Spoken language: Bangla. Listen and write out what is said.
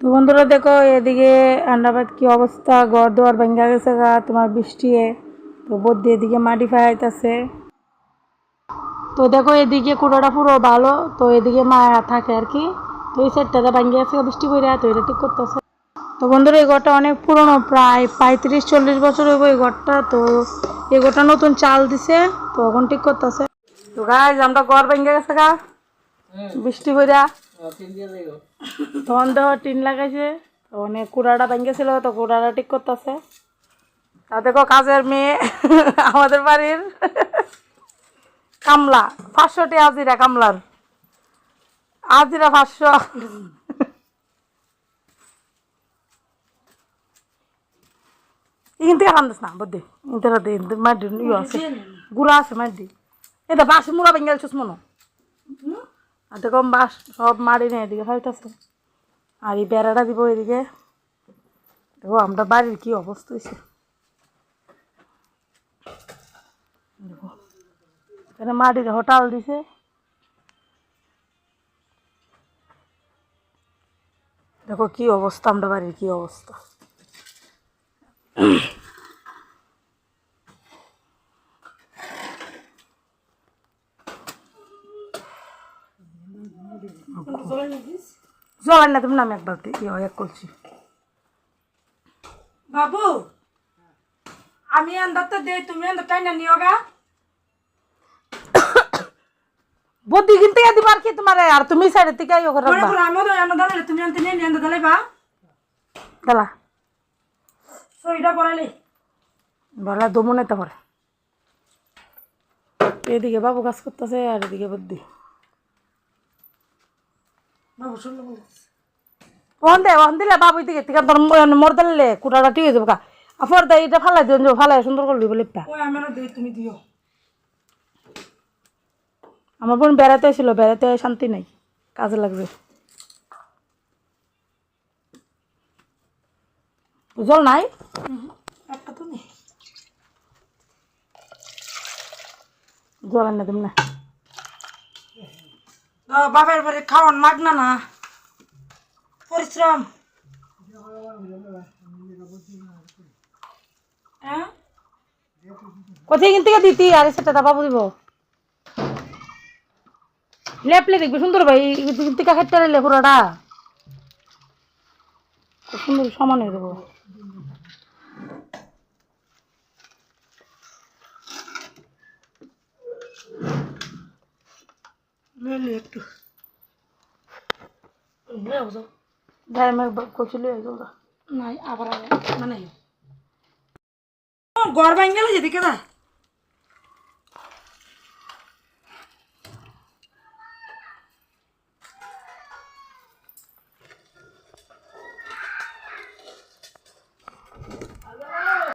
তো বন্ধুরা দেখো, এদিকে আন্ডাবাদ কি অবস্থা? ঘর দুয়ার ভেঙে গেছে গা, তোমার বৃষ্টি তো বদ্যি এদিকে মাটি ফাইতেছে তো দেখো, এদিকে কুড়োটা পুরো ভালো, তো এদিকে মা থাকে আর কি। তো এই সাইডটাতে ভাঙে গেছে বৃষ্টি পড়ে তো এটা ঠিক করতেছে। তো বন্ধুরা, এই ঘরটা অনেক পুরনো, প্রায় পঁয়ত্রিশ, চল্লিশ বছর হইব এই ঘরটা। তো এই ঘরটা নতুন চাল দিছে, তো এখন ঠিক করতেছে। তো গাছ আমরা ঘর ভেঙে গেছে গা। বৃষ্টি পড়া তখন দেখো টিন লাগাইছে তো অনেক কুড়াটা ভেঙেছিল তো কুড়াটা ঠিক করতেছে। তা দেখো কাজের মেয়ে আমাদের বাড়ির কামলা পাঁচশোটি আজিরা কামলার। আজিরা পাঁচশো। ইনতে খান্দাস না বুদ্ধি। ইনতে রাতে মাটি ইয়ে আছে। গুড়া আছে মাটি এটা বাসি মুড়া ভেঙে গেছিস মনে আর দেখো বাস সব মারি নেই এদিকে ফেলতেছে আর এই বেড়াটা দিব এদিকে। দেখো, আমরা বাড়ির কি অবস্থা হয়েছে। দেখো, এখানে মাটির হোটাল দিছে। দেখো, কি অবস্থা, আমরা বাড়ির কি অবস্থা। জল না তুমি নামে ইয়ে এক করছি বাবু আমি আন্দার তো দে তুমি আন্দার টাই না নিও গা। বুদ্ধি কিনতে গিয়ে দিবার কি তোমার? আর তুমি সাইডের থেকে ইয়ে করে রাখবা। আমিও তো আন্দার দাঁড়ালে তুমি আনতে নিয়ে আন্দার দাঁড়াই বা। খেলা। সইটা পড়ালে ভালো দমনে তো পারে এদিকে বাবু কাজ করতেছে আর এদিকে বুদ্ধি বাবু শুনলো বলে ওখান দে ওখান দিলে বাবু দিকে থেকে তোর মর দিলে কুটাটা ঠিক যাব কা আফর দে এটা ফালাই দিন ফালাই সুন্দর করে দিব লিপটা ওই আমি দে তুমি দিও আমার বোন বেড়াতে ছিল বেড়াতে শান্তি নাই কাজে লাগবে জল নাই একটা তো নেই জল আনে তুমি না দাও, বাপের বাড়ি খাওয়ান মাগ না পরিশ্রম। হ্যাঁ? কোথায় কিনতে দিতি? আর সেটা দিব লেপলে দেখবি, সুন্দর ভাই। কিনতে খেতে নিলে পুরোটা। খুব সুন্দর সমান হয়ে যাব। লইলে একটু হয়ে যাব নাই আবার আবার মানে ঘর ভাঙ গেল যেদিকে দা